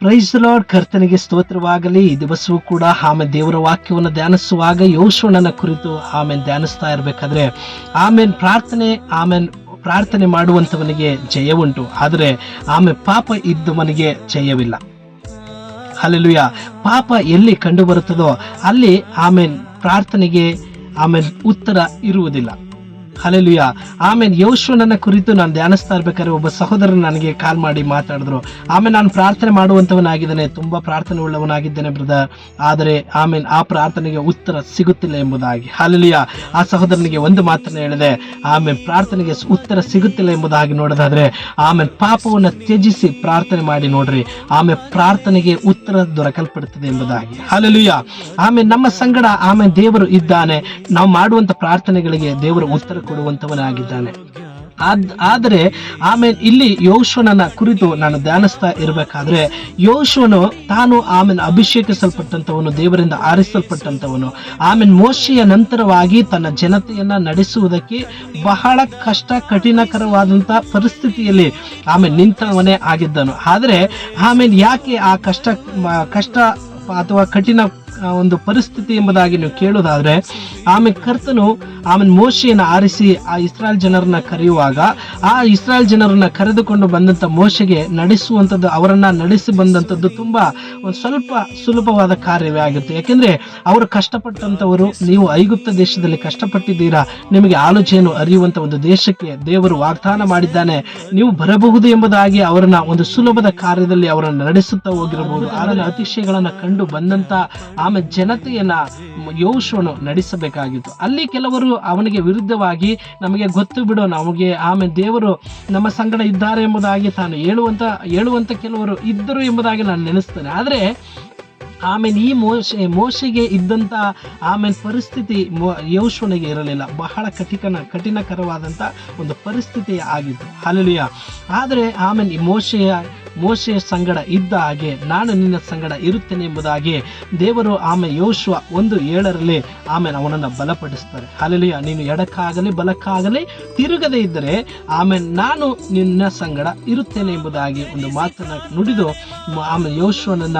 Price lord ಕರ್ತನಿಗೆ ಸ್ತೋತ್ರವಾಗಲಿ. ಈ ದಿವಸವೂ ಕೂಡ ಆಮೇಲೆ ದೇವರ ವಾಕ್ಯವನ್ನು ಧ್ಯಾನಿಸುವಾಗ ಯೋಶುವನನ್ನ ಕುರಿತು ಆಮೇಲೆ ಧ್ಯಾನಿಸ್ತಾ ಇರಬೇಕಾದ್ರೆ ಆಮೇಲೆ ಪ್ರಾರ್ಥನೆ ಆಮೇಲೆ ಪ್ರಾರ್ಥನೆ ಮಾಡುವಂಥವನಿಗೆ ಜಯ ಉಂಟು. ಆದರೆ ಆಮೆ ಪಾಪ ಇದ್ದವನಿಗೆ ಜಯವಿಲ್ಲ. ಅಲ್ಲೆಲುಯ ಪಾಪ ಎಲ್ಲಿ ಕಂಡು ಬರುತ್ತದೋ ಅಲ್ಲಿ ಆಮೇಲೆ ಪ್ರಾರ್ಥನೆಗೆ ಆಮೇಲೆ ಉತ್ತರ ಇರುವುದಿಲ್ಲ. ಹಲೆಲುಯ. ಆಮೇಲೆ ಯೋಶ್ವನನ್ನ ಕುರಿತು ನಾನು ಧ್ಯಾನಿಸ್ತಾ ಇರ್ಬೇಕಾದ್ರೆ ಒಬ್ಬ ಸಹೋದರ ನನಗೆ ಕಾಲ್ ಮಾಡಿ ಮಾತಾಡಿದ್ರು. ಆಮೇಲೆ ನಾನು ಪ್ರಾರ್ಥನೆ ಮಾಡುವಂತವನಾಗಿದ್ದೇನೆ ತುಂಬ ಪ್ರಾರ್ಥನೆ ಉಳ್ಳವನಾಗಿದ್ದೇನೆ ಬ್ರದರ್. ಆದರೆ ಆಮೇಲೆ ಆ ಪ್ರಾರ್ಥನೆಗೆ ಉತ್ತರ ಸಿಗುತ್ತಿಲ್ಲ ಎಂಬುದಾಗಿ. ಹಲೆಲುಯ. ಆ ಸಹೋದರನಿಗೆ ಒಂದು ಮಾತನ್ನ ಹೇಳಿದೆ. ಆಮೇಲೆ ಪ್ರಾರ್ಥನೆಗೆ ಉತ್ತರ ಸಿಗುತ್ತಿಲ್ಲ ಎಂಬುದಾಗಿ ನೋಡೋದಾದ್ರೆ ಆಮೇಲೆ ಪಾಪವನ್ನು ತ್ಯಜಿಸಿ ಪ್ರಾರ್ಥನೆ ಮಾಡಿ ನೋಡ್ರಿ. ಆಮೇಲೆ ಪ್ರಾರ್ಥನೆಗೆ ಉತ್ತರ ದೊರಕಲ್ಪಡುತ್ತದೆ ಎಂಬುದಾಗಿ. ಹಲೆಲುಯ. ಆಮೇಲೆ ನಮ್ಮ ಸಂಗಡ ಆಮೇಲೆ ದೇವರು ಇದ್ದಾನೆ. ನಾವು ಮಾಡುವಂಥ ಪ್ರಾರ್ಥನೆಗಳಿಗೆ ದೇವರು ಉತ್ತರ ಕೊಡುವಂತವನಾಗಿದ್ದಾನೆ. ಆದ್, ಆದರೆ ಆಮೇಲೆ ಇಲ್ಲಿ ಯೋಶ್ವನನ ಕುರಿತು ನಾನು ಧ್ಯಾನಿಸ್ತಾ ಇರಬೇಕಾದ್ರೆ ಯೋಶ್ವನು ತಾನು ಆಮೇಲೆ ಅಭಿಷೇಕಿಸಲ್ಪಟ್ಟಂತವನು ದೇವರಿಂದ ಆರಿಸಲ್ಪಟ್ಟಂತವನು ಆಮೇಲೆ ಮೋಶೆಯ ನಂತರವಾಗಿ ತನ್ನ ಜನತೆಯನ್ನು ನಡೆಸುವುದಕ್ಕೆ ಬಹಳ ಕಷ್ಟ, ಕಠಿಣಕರವಾದಂಥ ಪರಿಸ್ಥಿತಿಯಲ್ಲಿ ಆಮೇಲೆ ನಿಂತವನೇ ಆಗಿದ್ದನು. ಆದರೆ ಆಮೇಲೆ ಯಾಕೆ ಆ ಕಷ್ಟ ಕಷ್ಟ ಅಥವಾ ಕಠಿಣ ಒಂದು ಪರಿಸ್ಥಿತಿ ಎಂಬುದಾಗಿ ನೀವು ಕೇಳೋದಾದ್ರೆ ಆಮೇಲೆ ಕರ್ತನು ಆಮೇಲೆ ಮೋಶೆಯನ್ನು ಆರಿಸಿ ಆ ಇಸ್ರಾಯೇಲ್ ಜನರನ್ನ ಕರೆಯುವಾಗ, ಆ ಇಸ್ರಾಯೇಲ್ ಜನರನ್ನ ಕರೆದುಕೊಂಡು ಬಂದಂತ ಮೋಶೆಗೆ ನಡೆಸುವಂಥದ್ದು, ಅವರನ್ನ ನಡೆಸಿ ಬಂದಂಥದ್ದು ತುಂಬಾ ಒಂದು ಸ್ವಲ್ಪ ಸುಲಭವಾದ ಕಾರ್ಯವೇ ಆಗಿತ್ತು. ಯಾಕೆಂದ್ರೆ ಅವರು ಕಷ್ಟಪಟ್ಟಂತವರು ನೀವು ಐಗುಪ್ತ ದೇಶದಲ್ಲಿ ಕಷ್ಟಪಟ್ಟಿದ್ದೀರಾ, ನಿಮಗೆ ಆಲೋಚನೆಯನ್ನು ಅರಿಯುವಂತ ಒಂದು ದೇಶಕ್ಕೆ ದೇವರು ವಾಗ್ದಾನ ಮಾಡಿದ್ದಾನೆ, ನೀವು ಬರಬಹುದು ಎಂಬುದಾಗಿ ಅವರನ್ನ ಒಂದು ಸುಲಭದ ಕಾರ್ಯದಲ್ಲಿ ಅವರನ್ನು ನಡೆಸುತ್ತಾ ಹೋಗಿರಬಹುದು. ಆದರೆ ಅತಿಶಯಗಳನ್ನು ಕಂಡು ಬಂದಂತ ಆಮೇಲೆ ಜನತೆಯನ್ನ ಯೋಶುವನು ನಡೆಸಬೇಕಾಗಿತ್ತು. ಅಲ್ಲಿ ಕೆಲವರು ಅವನಿಗೆ ವಿರುದ್ಧವಾಗಿ ನಮಗೆ ಗೊತ್ತು ಬಿಡು, ನಮಗೆ ಆಮೇಲೆ ದೇವರು ನಮ್ಮ ಸಂಗಡ ಇದ್ದಾರೆ ಎಂಬುದಾಗಿ ತಾನು ಹೇಳುವಂತ ಹೇಳುವಂತ ಕೆಲವರು ಇದ್ದರು ಎಂಬುದಾಗಿ ನಾನು ನೆನೆಸ್ತೇನೆ. ಆದ್ರೆ ಆಮೇಲೆ ಈ ಮೋಶೆ, ಮೋಶೆಗೆ ಇದ್ದಂಥ ಆಮೇಲೆ ಪರಿಸ್ಥಿತಿ ಮೋ ಇರಲಿಲ್ಲ. ಬಹಳ ಕಠಿಣ ಕಠಿಣಕರವಾದಂಥ ಒಂದು ಪರಿಸ್ಥಿತಿ ಆಗಿತ್ತು. ಅಲ್ಲಿಯ ಆದರೆ ಆಮೇಲೆ ಈ ಮೋಶೆಯ ಮೋಶೆಯ ಸಂಗಡ ಇದ್ದ ಹಾಗೆ ನಾನು ನಿನ್ನ ಸಂಗಡ ಇರುತ್ತೇನೆ ಎಂಬುದಾಗಿ ದೇವರು ಆಮೆ ಯೋಶ್ವ ಒಂದು ಏಳರಲ್ಲಿ ಆಮೇಲೆ ಅವನನ್ನು ಬಲಪಡಿಸ್ತಾರೆ ಅಲ್ಲಿಯ ನೀನು ಎಡಕ್ಕಾಗಲಿ, ಬಲಕ್ಕಾಗಲಿ, ತಿರುಗದೇ ಇದ್ದರೆ ಆಮೇಲೆ ನಾನು ನಿನ್ನ ಸಂಗಡ ಇರುತ್ತೇನೆ ಎಂಬುದಾಗಿ ಒಂದು ಮಾತನ್ನು ನುಡಿದು ಆಮೆ ಯೋಶ್ವನನ್ನ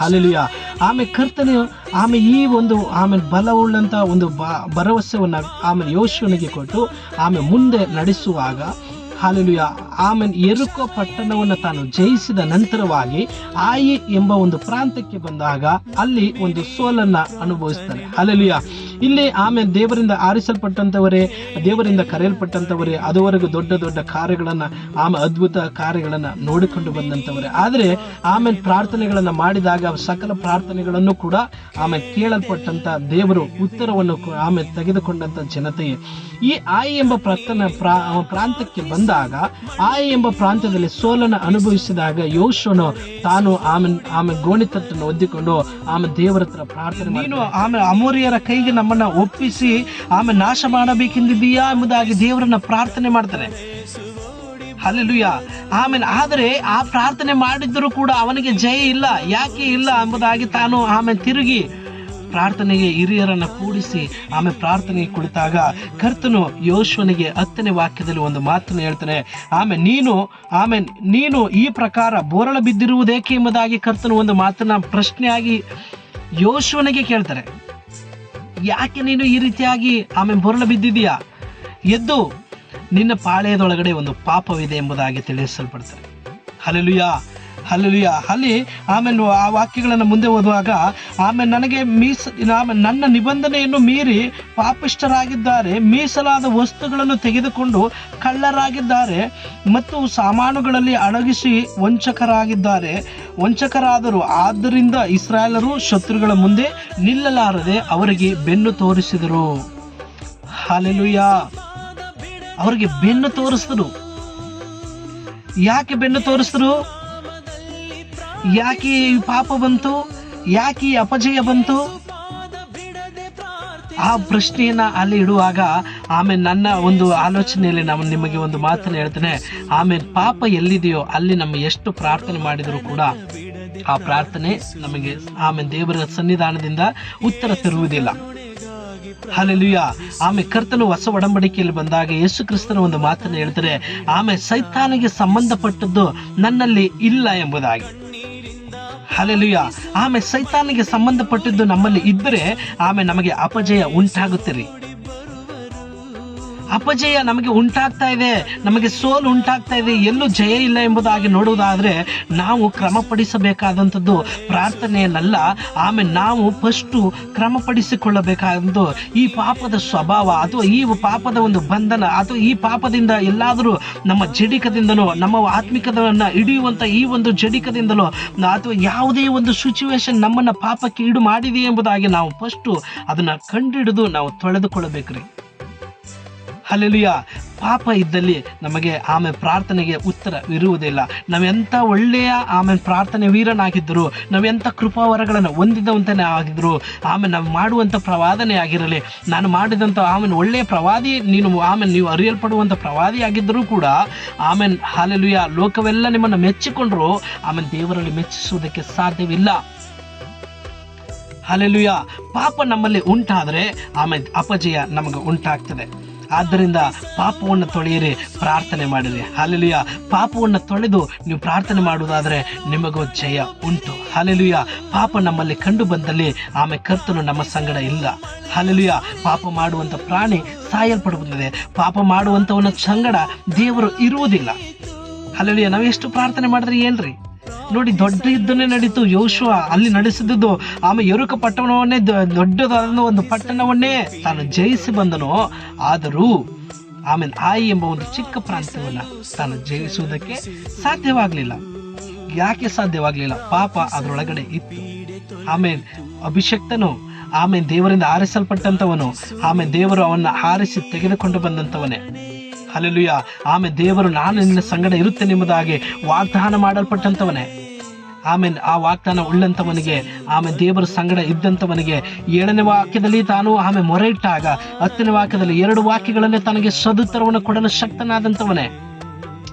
ಅಲ್ಲಿಯ ಆಮೆ ಆಮೇಲೆ ಆಮೆ ಈ ಒಂದು ಆಮೇಲೆ ಬಲವುಳ್ಳಂಥ ಒಂದು ಬ ಭರವಸೆಯನ್ನು ಆಮೇಲೆ ಯೋಶ್ವನಿಗೆ ಕೊಟ್ಟು ಆಮೆ ಮುಂದೆ ನಡೆಸುವಾಗ ಹಾಲೆಲುಯ ಆಮೇಲೆ ಎರುಕೋ ಪಟ್ಟಣವನ್ನು ತಾನು ಜಯಿಸಿದ ನಂತರವಾಗಿ ಆಯಿ ಎಂಬ ಒಂದು ಪ್ರಾಂತಕ್ಕೆ ಬಂದಾಗ ಅಲ್ಲಿ ಒಂದು ಸೋಲನ್ನ ಅನುಭವಿಸ್ತಾನೆ ಹಾಲೆಲುಯ ಇಲ್ಲಿ ಆಮೇಲೆ ದೇವರಿಂದ ಆರಿಸಲ್ಪಟ್ಟಂತವರೇ, ದೇವರಿಂದ ಕರೆಯಲ್ಪಟ್ಟಂಥವರೇ ಅದುವರೆಗೂ ದೊಡ್ಡ ದೊಡ್ಡ ಕಾರ್ಯಗಳನ್ನ ಆಮೇಲೆ ಅದ್ಭುತ ಕಾರ್ಯಗಳನ್ನ ನೋಡಿಕೊಂಡು ಬಂದಂಥವರೇ ಆದರೆ ಆಮೇಲೆ ಪ್ರಾರ್ಥನೆಗಳನ್ನ ಮಾಡಿದಾಗ ಸಕಲ ಪ್ರಾರ್ಥನೆಗಳನ್ನು ಕೂಡ ಆಮೇಲೆ ಕೇಳಲ್ಪಟ್ಟಂತ ದೇವರು ಉತ್ತರವನ್ನು ಆಮೇಲೆ ತೆಗೆದುಕೊಂಡಂತ ಜನತೆಯೇ. ಈ ಆಯಿ ಎಂಬ ಪ್ರತನ ಪ್ರಾ ಪ್ರಾಂತಕ್ಕೆ ಬಂದಾಗ ಆಯಿ ಎಂಬ ಪ್ರಾಂತ್ಯದಲ್ಲಿ ಸೋಲನ್ನು ಅನುಭವಿಸಿದಾಗ ಯೋಶನು ತಾನು ಆಮೆ ಆಮೇಲೆ ಗೋಣಿತಟ್ಟನ್ನು ಒದ್ದಿಕೊಂಡು ಆಮೆ ದೇವರ ಹತ್ರ ಪ್ರಾರ್ಥನೆ ನೀನು ಆಮೆ ಅಮೋರಿಯರ ಕೈಗೆ ನಮ್ಮನ್ನ ಒಪ್ಪಿಸಿ ಆಮೆ ನಾಶ ಮಾಡಬೇಕೆಂದಿದ್ದೀಯಾ ಎಂಬುದಾಗಿ ದೇವರನ್ನ ಪ್ರಾರ್ಥನೆ ಮಾಡ್ತಾರೆ ಹಲ್ಲೆಲೂಯ. ಆಮೇಲೆ ಆದರೆ ಆ ಪ್ರಾರ್ಥನೆ ಮಾಡಿದ್ದರೂ ಕೂಡ ಅವನಿಗೆ ಜಯ ಇಲ್ಲ, ಯಾಕೆ ಇಲ್ಲ ಎಂಬುದಾಗಿ ತಾನು ಆಮೇಲೆ ತಿರುಗಿ ಪ್ರಾರ್ಥನೆಗೆ ಹಿರಿಯರನ್ನು ಕೂಡಿಸಿ ಆಮೆ ಪ್ರಾರ್ಥನೆಗೆ ಕುಳಿತಾಗ ಕರ್ತನು ಯೋಶ್ವನಿಗೆ ಹತ್ತನೇ ವಾಕ್ಯದಲ್ಲಿ ಒಂದು ಮಾತನ್ನು ಹೇಳ್ತಾನೆ, ಆಮೆ ನೀನು ಆಮೆ ನೀನು ಈ ಪ್ರಕಾರ ಬೋರಳ ಬಿದ್ದಿರುವುದೇಕೆ ಎಂಬುದಾಗಿ ಕರ್ತನು ಒಂದು ಮಾತನ್ನ ಪ್ರಶ್ನೆಯಾಗಿ ಯೋಶ್ವನಿಗೆ ಕೇಳ್ತಾರೆ, ಯಾಕೆ ನೀನು ಈ ರೀತಿಯಾಗಿ ಆಮೆ ಬೊರಳ ಬಿದ್ದಿದೆಯಾ ಎದ್ದು ನಿನ್ನ ಪಾಳೆಯದೊಳಗಡೆ ಒಂದು ಪಾಪವಿದೆ ಎಂಬುದಾಗಿ ತಿಳಿಸಲ್ಪಡ್ತಾರೆ ಹಲಲುಯ ಹಲಲುಯ ಅಲ್ಲಿ ಆಮೇಲೆ ಆ ವಾಕ್ಯಗಳನ್ನು ಮುಂದೆ ಓದುವಾಗ ಆಮೇಲೆ ನನಗೆ ಮೀಸ ಆಮೇಲೆ ನನ್ನ ನಿಬಂಧನೆಯನ್ನು ಮೀರಿ ಪಾಪಿಷ್ಟರಾಗಿದ್ದಾರೆ ಮೀಸಲಾದ ವಸ್ತುಗಳನ್ನು ತೆಗೆದುಕೊಂಡು ಕಳ್ಳರಾಗಿದ್ದಾರೆ ಮತ್ತು ಸಾಮಾನುಗಳಲ್ಲಿ ಅಡಗಿಸಿ ವಂಚಕರಾಗಿದ್ದಾರೆ. ವಂಚಕರಾದರು. ಆದ್ದರಿಂದ ಇಸ್ರಾಯೇಲರು ಶತ್ರುಗಳ ಮುಂದೆ ನಿಲ್ಲಲಾರದೆ ಅವರಿಗೆ ಬೆನ್ನು ತೋರಿಸಿದರು. ಹಾಲೆಲುಯ ಅವರಿಗೆ ಬೆನ್ನು ತೋರಿಸಿದರು. ಯಾಕೆ ಬೆನ್ನು ತೋರಿಸಿದ್ರು? ಯಾಕೆ ಪಾಪ ಬಂತು? ಯಾಕೆ ಅಪಜಯ ಬಂತು? ಆ ಪ್ರಶ್ನೆಯನ್ನ ಅಲ್ಲಿ ಇಡುವಾಗ ಆಮೇಲೆ ನನ್ನ ಒಂದು ಆಲೋಚನೆಯಲ್ಲಿ ನಾನು ನಿಮಗೆ ಒಂದು ಮಾತನ್ನು ಹೇಳ್ತೇನೆ. ಆಮೇಲೆ ಪಾಪ ಎಲ್ಲಿದೆಯೋ ಅಲ್ಲಿ ನಮ್ಮ ಎಷ್ಟು ಪ್ರಾರ್ಥನೆ ಮಾಡಿದರೂ ಕೂಡ ಆ ಪ್ರಾರ್ಥನೆ ನಮಗೆ ಆಮೇಲೆ ದೇವರ ಸನ್ನಿಧಾನದಿಂದ ಉತ್ತರ ತರುವುದಿಲ್ಲ. ಹಾಲೆಲುಯ ಆಮೆ ಕರ್ತನು ಹೊಸ ಒಡಂಬಡಿಕೆಯಲ್ಲಿ ಬಂದಾಗ ಯೇಸು ಕ್ರಿಸ್ತನ ಒಂದು ಮಾತನ್ನು ಹೇಳ್ತಾರೆ. ಆಮೆ ಸೈತಾನಿಗೆ ಸಂಬಂಧಪಟ್ಟದ್ದು ನನ್ನಲ್ಲಿ ಇಲ್ಲ ಎಂಬುದಾಗಿ. ಹಾಲೆಲುಯ ಆಮೆ ಸೈತಾನಿಗೆ ಸಂಬಂಧಪಟ್ಟಿದ್ದು ನಮ್ಮಲ್ಲಿ ಇದ್ದರೆ ಆಮೆ ನಮಗೆ ಅಪಜಯ ಉಂಟಾಗುತ್ತೆ ರೀ ಅಪಜಯ ನಮಗೆ ಉಂಟಾಗ್ತಾ ಇದೆ, ನಮಗೆ ಸೋಲು ಉಂಟಾಗ್ತಾ ಇದೆ, ಎಲ್ಲೂ ಜಯ ಇಲ್ಲ ಎಂಬುದಾಗಿ ನೋಡುವುದಾದರೆ ನಾವು ಕ್ರಮಪಡಿಸಬೇಕಾದಂಥದ್ದು ಪ್ರಾರ್ಥನೆಯನ್ನಲ್ಲ, ಆಮೇಲೆ ನಾವು ಫಸ್ಟು ಕ್ರಮಪಡಿಸಿಕೊಳ್ಳಬೇಕಾದಂಥ ಈ ಪಾಪದ ಸ್ವಭಾವ, ಅಥವಾ ಈ ಪಾಪದ ಒಂದು ಬಂಧನ, ಅಥವಾ ಈ ಪಾಪದಿಂದ ಎಲ್ಲಾದರೂ ನಮ್ಮ ಜಡಿಕದಿಂದಲೋ, ನಮ್ಮ ಆತ್ಮಿಕದನ್ನು ಹಿಡಿಯುವಂಥ ಈ ಒಂದು ಜಡಿಕದಿಂದಲೋ, ಅಥವಾ ಯಾವುದೇ ಒಂದು ಸಿಚುವೇಶನ್ ನಮ್ಮನ್ನು ಪಾಪಕ್ಕೆ ಈಡು ಮಾಡಿದೆ ಎಂಬುದಾಗಿ ನಾವು ಫಸ್ಟು ಅದನ್ನು ಕಂಡುಹಿಡಿದು ನಾವು ತೊಳೆದುಕೊಳ್ಳಬೇಕ್ರಿ. ಅಲ್ಲೆಲುಯ ಪಾಪ ಇದ್ದಲ್ಲಿ ನಮಗೆ ಆಮೆ ಪ್ರಾರ್ಥನೆಗೆ ಉತ್ತರ ಇರುವುದಿಲ್ಲ. ನಾವೆಂಥ ಒಳ್ಳೆಯ ಆಮೇಲೆ ಪ್ರಾರ್ಥನೆ ವೀರನಾಗಿದ್ದರು, ನಾವೆಂಥ ಕೃಪಾವರಗಳನ್ನು ಹೊಂದಿದಂತನೇ ಆಗಿದ್ದರು ಆಮೇಲೆ ನಾವು ಮಾಡುವಂಥ ಪ್ರವಾದನೆ ಆಗಿರಲಿ. ನಾನು ಮಾಡಿದಂಥ ಆಮೇಲೆ ಒಳ್ಳೆಯ ಪ್ರವಾದಿ, ನೀನು ಆಮೇಲೆ ನೀವು ಅರಿಯಲ್ಪಡುವಂಥ ಪ್ರವಾದಿ ಆಗಿದ್ದರೂ ಕೂಡ ಆಮೇಲೆ ಹಾಲೆಲುಯ ಲೋಕವೆಲ್ಲ ನಿಮ್ಮನ್ನು ಮೆಚ್ಚಿಕೊಂಡ್ರು ಆಮೇಲೆ ದೇವರಲ್ಲಿ ಮೆಚ್ಚಿಸುವುದಕ್ಕೆ ಸಾಧ್ಯವಿಲ್ಲ. ಹಾಲೆಲುಯ ಪಾಪ ನಮ್ಮಲ್ಲಿ ಉಂಟಾದರೆ ಆಮೇಲೆ ಅಪಜಯ ನಮಗೆ ಉಂಟಾಗ್ತದೆ. ಆದ್ದರಿಂದ ಪಾಪವನ್ನು ತೊಳೆಯಿರಿ, ಪ್ರಾರ್ಥನೆ ಮಾಡಿರಿ. ಹಾಲೆಲುಯ ಪಾಪವನ್ನು ತೊಳೆದು ನೀವು ಪ್ರಾರ್ಥನೆ ಮಾಡುವುದಾದರೆ ನಿಮಗೂ ಜಯ ಉಂಟು. ಹಾಲೆಲುಯ ಪಾಪ ನಮ್ಮಲ್ಲಿ ಕಂಡು ಬಂದಲ್ಲಿ ಆಮೆ ಕರ್ತನು ನಮ್ಮ ಸಂಗಡ ಇಲ್ಲ. ಹಾಲೆಲುಯ ಪಾಪ ಮಾಡುವಂಥ ಪ್ರಾಣಿ ಸಾಯಲ್ಪಡುತ್ತದೆ. ಪಾಪ ಮಾಡುವಂಥವನ ಸಂಗಡ ದೇವರು ಇರುವುದಿಲ್ಲ. ಹಾಲೆಲುಯ ನಾವು ಎಷ್ಟು ಪ್ರಾರ್ಥನೆ ಮಾಡಿದ್ರೆ ಏನ್ರಿ? ನೋಡಿ, ದೊಡ್ಡ ಯುದ್ಧನೇ ನಡೀತು. ಯೋಶುವ ಅಲ್ಲಿ ನಡೆಸಿದ್ದು ಆಮೇಲೆ ಎರುಕ ಪಟ್ಟಣವನ್ನೇ ದೊಡ್ಡದಾದ ಒಂದು ಪಟ್ಟಣವನ್ನೇ ತಾನು ಜಯಿಸಿ ಬಂದನು. ಆದರೂ ಆಮೇಲೆ ಆಯಿ ಎಂಬ ಒಂದು ಚಿಕ್ಕ ಪ್ರಾಂತ್ಯವನ್ನು ತಾನು ಜಯಿಸುವುದಕ್ಕೆ ಸಾಧ್ಯವಾಗಲಿಲ್ಲ. ಯಾಕೆ ಸಾಧ್ಯವಾಗಲಿಲ್ಲ? ಪಾಪ ಅದರೊಳಗಡೆ ಇತ್ತು. ಆಮೇಲೆ ಅಭಿಷಕ್ತನು ಆಮೇಲೆ ದೇವರಿಂದ ಆರಿಸಲ್ಪಟ್ಟಂಥವನು ಆಮೇಲೆ ದೇವರು ಅವನ್ನ ಆರಿಸಿ ತೆಗೆದುಕೊಂಡು ಬಂದಂತವನೇ. ಅಲ್ಲೆಲುಯ ಆಮೆ, ದೇವರು ನಾನು ನಿನ್ನ ಸಂಗಡ ಇರುತ್ತೇನೆ ಎಂಬುದಾಗಿ ವಾಗ್ದಾನ ಮಾಡಲ್ಪಟ್ಟಂಥವನೇ ಆಮೇಲೆ ಆ ವಾಗ್ದಾನ ಉಳ್ಳಂಥವನಿಗೆ ಆಮೆ, ದೇವರ ಸಂಗಡ ಇದ್ದಂಥವನಿಗೆ ಏಳನೇ ವಾಕ್ಯದಲ್ಲಿ ತಾನು ಆಮೆ ಮೊರೆ ಇಟ್ಟಾಗ ಹತ್ತನೇ ವಾಕ್ಯದಲ್ಲಿ ಎರಡು ವಾಕ್ಯಗಳಲ್ಲೇ ತನಗೆ ಸದುತ್ತರವನ್ನು ಕೊಡಲು ಶಕ್ತನಾದಂಥವನೇ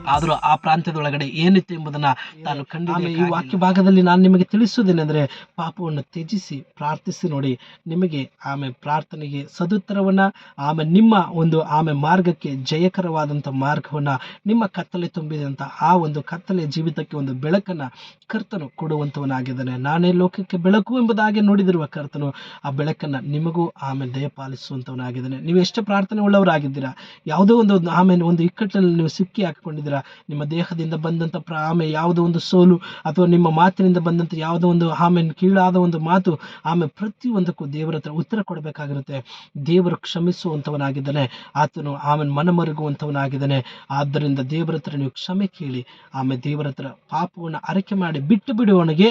ಆದರೂ ಆ ಪ್ರಾಂತ್ಯದೊಳಗಡೆ ಏನಿತ್ತು ಎಂಬುದನ್ನ ತಾನು ಕಂಡು ಈ ವಾಕ್ಯ ಭಾಗದಲ್ಲಿ ನಾನು ನಿಮಗೆ ತಿಳಿಸುವುದೇನೆಂದರೆ ಪಾಪವನ್ನು ತ್ಯಜಿಸಿ ಪ್ರಾರ್ಥಿಸಿ ನೋಡಿ ನಿಮಗೆ ಆಮೆ ಪ್ರಾರ್ಥನೆಗೆ ಸದುತ್ತರವನ್ನು ಆಮೆ ನಿಮ್ಮ ಒಂದು ಆಮೆ ಮಾರ್ಗಕ್ಕೆ ಜಯಕರವಾದಂಥ ಮಾರ್ಗವನ್ನ ನಿಮ್ಮ ಕತ್ತಲೆ ತುಂಬಿದಂಥ ಆ ಒಂದು ಕತ್ತಲೆ ಜೀವಿತಕ್ಕೆ ಒಂದು ಬೆಳಕನ್ನ ಕರ್ತನು ಕೊಡುವಂಥವನಾಗಿದ್ದಾನೆ. ನಾನೇ ಲೋಕಕ್ಕೆ ಬೆಳಕು ಎಂಬುದಾಗಿ ನೋಡಿದಿರುವ ಕರ್ತನು ಆ ಬೆಳಕನ್ನ ನಿಮಗೂ ಆಮೆ ದಯಪಾಲಿಸುವಂಥವನಾಗಿದ್ದಾನೆ ನೀವು ಎಷ್ಟು ಪ್ರಾರ್ಥನೆ ಉಳ್ಳವರಾಗಿದ್ದೀರಾ ಯಾವುದೋ ಒಂದು ಆಮೇಲೆ ಒಂದು ಇಕ್ಕಟ್ಟಿನಲ್ಲಿ ನೀವು ಸಿಕ್ಕಿ ಹಾಕಿಕೊಂಡಿದ್ದೀರಾ ನಿಮ್ಮ ದೇಹದಿಂದ ಬಂದಂಥ ಪ್ರ ಆಮೆ ಯಾವುದೋ ಒಂದು ಸೋಲು ಅಥವಾ ನಿಮ್ಮ ಮಾತಿನಿಂದ ಬಂದಂಥ ಯಾವುದೋ ಒಂದು ಆಮೆ ಕೀಳಾದ ಒಂದು ಮಾತು ಆಮೆ ಪ್ರತಿಯೊಂದಕ್ಕೂ ದೇವರ ಹತ್ರ ಉತ್ತರ ಕೊಡಬೇಕಾಗಿರುತ್ತೆ. ದೇವರು ಕ್ಷಮಿಸುವಂಥವನಾಗಿದ್ದಾನೆ, ಆತನು ಆಮೇಲೆ ಮನಮರುಗುವಂಥವನಾಗಿದ್ದಾನೆ. ಆದ್ದರಿಂದ ದೇವರ ಹತ್ರ ನೀವು ಕ್ಷಮೆ ಕೇಳಿ, ಆಮೆ ದೇವರ ಹತ್ರ ಪಾಪವನ್ನು ಅರಕೆ ಮಾಡಿ ಬಿಟ್ಟು ಬಿಡುವವನಿಗೆ,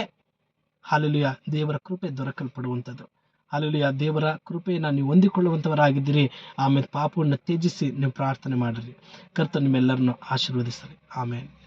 ಹಾಲೆಲುಯ, ದೇವರ ಕೃಪೆ ದೊರಕಲ್ಪಡುವಂಥದ್ದು. ಹಾಲೆಲುಯ ದೇವರ ಕೃಪೆಯನ್ನು ನೀವು ಹೊಂದಿಕೊಳ್ಳುವಂಥವರಾಗಿದ್ದೀರಿ ಆಮೇಲೆ ಪಾಪವನ್ನು ತ್ಯಜಿಸಿ, ನೀವು ಪ್ರಾರ್ಥನೆ ಮಾಡಿರಿ. ಕರ್ತ ನಿಮ್ಮೆಲ್ಲರನ್ನು ಆಶೀರ್ವದಿಸಲಿ. ಆಮೇಲೆ